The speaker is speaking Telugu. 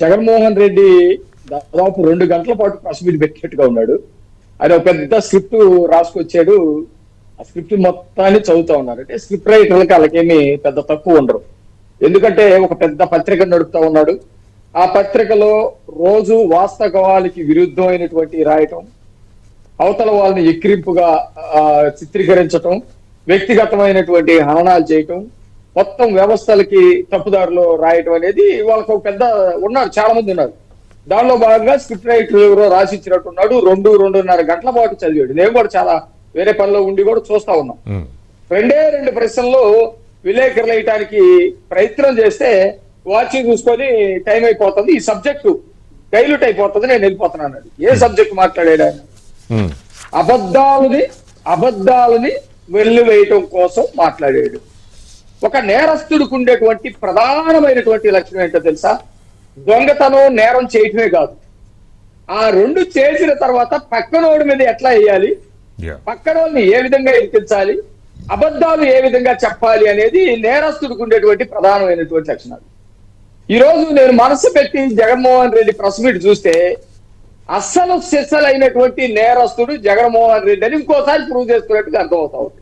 జగన్మోహన్ రెడ్డి దాదాపు రెండు గంటల పాటు ప్రెస్ మీట్ పెట్టినట్టుగా ఉన్నాడు. ఆయన ఒక పెద్ద స్క్రిప్ట్ రాసుకొచ్చాడు. ఆ స్క్రిప్ట్ మొత్తాన్ని చదువుతా ఉన్నారు. అంటే స్క్రిప్ట్ రైటర్లకి వాళ్ళకేమి పెద్ద తక్కువ ఉండరు. ఎందుకంటే ఒక పెద్ద పత్రిక నడుపుతా ఉన్నాడు. ఆ పత్రికలో రోజు వాస్తవాలకి విరుద్ధమైనటువంటి రాయటం అవతల వాళ్ళని ఎక్కిరింపుగా చిత్రీకరించటం వ్యక్తిగతమైనటువంటి హననాలు చేయటం మొత్తం వ్యవస్థలకి తప్పుదారిలో రాయటం అనేది వాళ్ళకు ఒక పెద్ద ఉన్నారు చాలా మంది ఉన్నారు. దానిలో భాగంగా స్క్రిప్ట్ రైటర్ ఎవరో రాసి ఇచ్చినట్టున్నాడు. రెండు రెండున్నర గంటల పాటు చదివాడు. నేను కూడా చాలా వేరే పనిలో ఉండి కూడా చూస్తా ఉన్నాం. రెండే రెండు ప్రశ్నలు విలేకరులు వేయటానికి ప్రయత్నం చేస్తే వాచి చూసుకొని టైం అయిపోతుంది. ఈ సబ్జెక్టు డైల్యూట్ అయిపోతుంది నేను వెళ్ళిపోతున్నాను. ఏ సబ్జెక్ట్ మాట్లాడాడు ఆయన? అబద్ధాలని అబద్ధాలని వెళ్ళి వేయటం కోసం మాట్లాడాడు. ఒక నేరస్తుడికి ఉండేటువంటి ప్రధానమైనటువంటి లక్షణం ఏంటో తెలుసా? దొంగతనం నేరం చేయటమే కాదు. ఆ రెండు చేసిన తర్వాత పక్కనోడి మీద ఎట్లా వేయాలి? యా పక్కన వాళ్ళని ఏ విధంగా ఎదిరించాలి అబద్ధాలు ఏ విధంగా చెప్పాలి అనేది నేరస్తుడికి ఉండేటువంటి ప్రధానమైనటువంటి లక్షణాలు. ఈ రోజు నేను మనసు పెట్టి జగన్మోహన్ రెడ్డి ప్రెస్ మీట్ చూస్తే అస్సలు సిస్సలైనటువంటి నేరస్తుడు జగన్మోహన్ రెడ్డి అని ఇంకోసారి ప్రూవ్ చేసుకున్నట్టుగా అర్థమవుతా ఉంది.